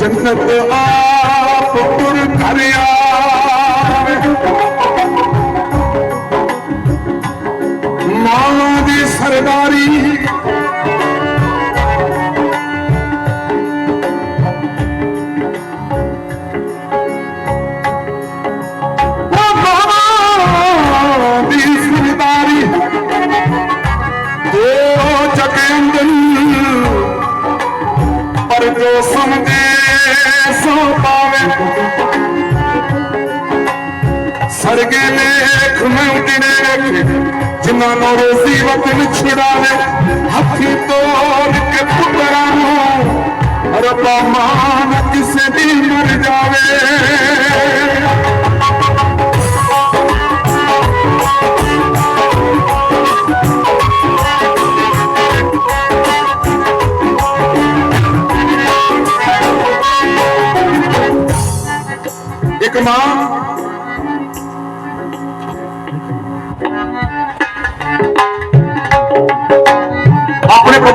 ਜੰਨਤ ਆਪ ਪੁਰ ਘਰ ਆਵੇ ਮਾਂ ਦੀ ਸਰਦਾਰੀ ਲੇਖ ਮੈਂ ਉਡਣੇ ਜਿਨ੍ਹਾਂ ਨੂੰ ਰੋਜ਼ੀ ਵਤਨ ਛੁਡਾਵੇ।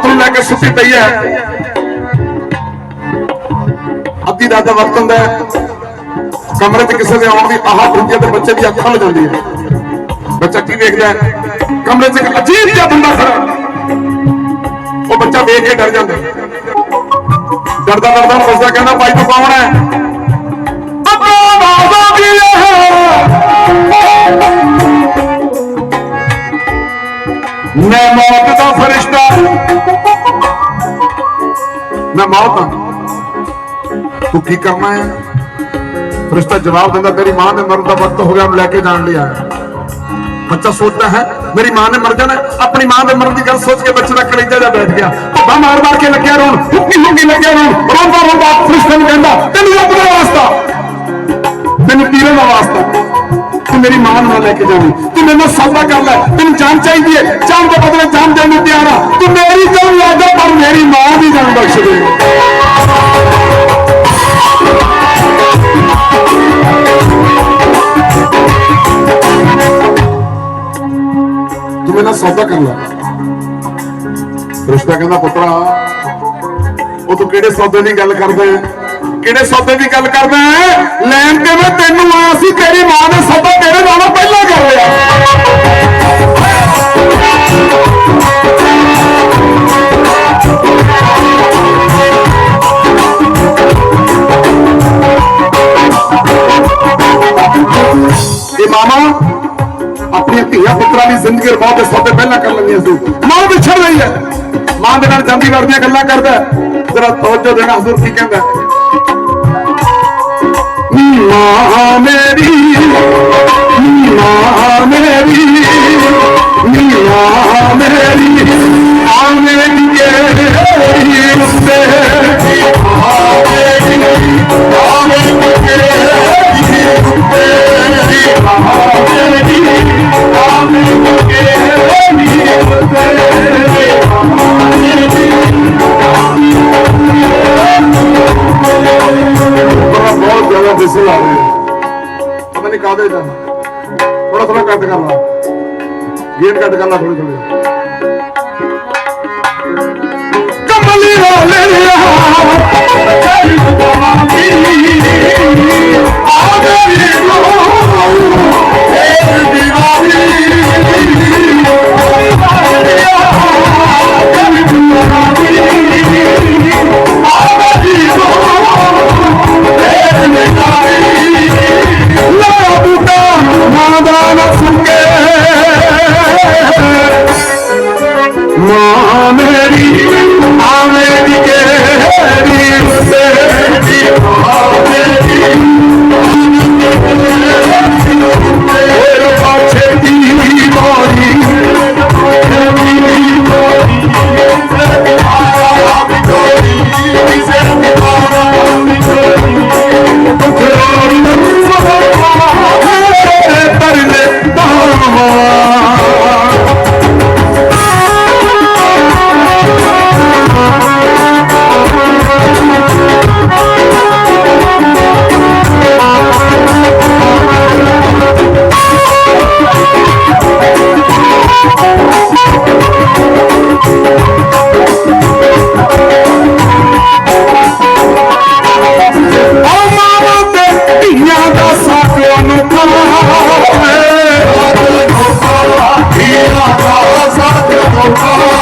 ਆਪਣੇ ਲੈ ਕੇ ਸੁੱਤੀ ਪਈ ਹੈ। ਅੱਧੀ ਰਾਤ ਦਾ ਵਕਤ ਹੁੰਦਾ ਹੈ। ਕਮਰੇ 'ਚ ਕਿਸੇ ਦੇ ਆਉਣ ਦੀ ਆਹ ਹੁੰਦੀ ਹੈ ਤੇ ਬੱਚੇ ਦੀ ਅੱਖਾਂ ਜਾਂਦੀ ਹੈ। ਬੱਚਾ ਕੀ ਵੇਖਦਾ ਕਮਰੇ 'ਚ ਇੱਕ ਅਜੀਬ ਜਿਹਾ ਬੰਦਾ ਖੜਾ ਉਹ ਬੱਚਾ ਵੇਖ ਕੇ ਡਰ ਜਾਂਦਾ ਡਰਦਾ ਡਰਦਾ ਪੁੱਛਦਾ ਕਹਿੰਦਾ, ਭਾਈ ਤੂੰ ਕੌਣ ਹੈ? ਅੱਬਾ ਬਾਬਾ ਵੀ ਮੈਂ ਮੈਂ ਮੌਤ ਹਾਂ ਤੂੰ ਕੀ ਕਰਨਾ ਹੈ? ਫਰਿਸ਼ਤਾ ਜਵਾਬ ਦਿੰਦਾ ਤੇਰੀ ਮਾਂ ਦੇ ਮਰਨ ਦਾ ਵਕਤ ਹੋ ਗਿਆ ਉਹਨੂੰ ਲੈ ਕੇ ਜਾਣ ਲਈ ਆਇਆ ਬੱਚਾ ਸੋਚਦਾ ਹੈ, ਮੇਰੀ ਮਾਂ ਨੇ ਮਰ ਜਾਣਾ ਆਪਣੀ ਮਾਂ ਦੇ ਮਰਨ ਦੀ ਗੱਲ ਸੋਚ ਕੇ ਬੱਚੇ ਦਾ ਕਲੇਜਾ ਜਾ ਬੈਠ ਗਿਆ। ਭੱਬਾ ਮਾਰ ਮਾਰ ਕੇ ਲੱਗਿਆ ਰੋਣ, ਹੁੱਕੀ ਹੁੱਕੀ ਲੱਗਿਆ ਰੋਣ, ਰੋਂਦਾ ਰੋਂਦਾ ਫਰਿਸ਼ਤੇ ਨੂੰ ਕਹਿੰਦਾ, ਤੈਨੂੰ ਰੱਬ ਦਾ ਵਾਸਤਾ ਤੈਨੂੰ ਪੀਰੇ ਦਾ ਵਾਸਤਾ ਮੇਰੀ ਮਾਂ ਨੂੰ ਨਾ ਲੈ ਕੇ ਜਾਵੀਂ ਤੂੰ ਮੇਰੇ ਨਾਲ ਸੌਦਾ ਕਰ ਲੈ। ਤੈਨੂੰ ਜਾਨ ਚਾਹੀਦੀ ਹੈ। ਜਾਨ ਦੇ ਬਦਲੇ ਜਾਨ ਦੇਣ ਨੂੰ ਤਿਆਰ ਆ। ਤੂੰ ਮੇਰੀ ਜਾਨ ਲੈ ਜਾ ਪਰ ਮੇਰੀ ਮਾਂ ਦੀ ਜਾਨ ਬਖਸ਼ ਦੇ। ਤੂੰ ਮੇਰਾ ਸੌਦਾ ਕਰ ਲੈ। ਰਿਸ਼ਤਾ ਕਹਿੰਦਾ, ਪੁੱਤਰਾ, ਉਹ ਤੂੰ ਕਿਹੜੇ ਸੌਦੇ ਦੀ ਗੱਲ ਕਰਦਾ ਹੈ? ਕਿਹੜੇ ਸੌਦੇ ਦੀ ਗੱਲ ਕਰਦਾ ਹੈ? ਲੈਣ ਤੇ ਮਾਮਾ ਆਪਣੀਆਂ ਧੀਆਂ ਪੁੱਤਰਾਂ ਦੀ ਜ਼ਿੰਦਗੀ ਰਬਾਉ ਦੇ ਸੌਦੇ ਪਹਿਲਾਂ ਕਰ ਲੈਂਦੀਆਂ ਸੀ ਮਾਂ ਵਿਛੜ ਰਹੀ ਹੈ ਮਾਂ ਦੇ ਨਾਲ ਜਾਂਦੀ ਵਰਦੀਆਂ ਗੱਲਾਂ ਕਰਦਾ ਜਰਾ ਤਵੱਜੋ ਦੇਣਾ ਹਜ਼ੂਰ ਕੀ ਕਹਿੰਦਾ ਮਾਂ ਮੇਰੀ ਮਾਂ ਮੇਰੀ ਮਾਂ ਮੇਰੀ ਆਵੇਂ ਕੇ ਉੱਤੇ ਮਾਂ ਬਹੁਤ ਜ਼ਿਆਦਾ ਦਿਸਲ ਆ ਰਹੇ ਪਤਾ ਨਹੀਂ ਕਾਹਦੇ ਦਾ ਥੋੜਾ ਥੋੜਾ ਕੱਟ ਕਰ ਲਾ ਗੇਟ ਕੱਟ ਕਰ ਲਾ ਥੋੜੀ ਥੋੜੀ ਉਹ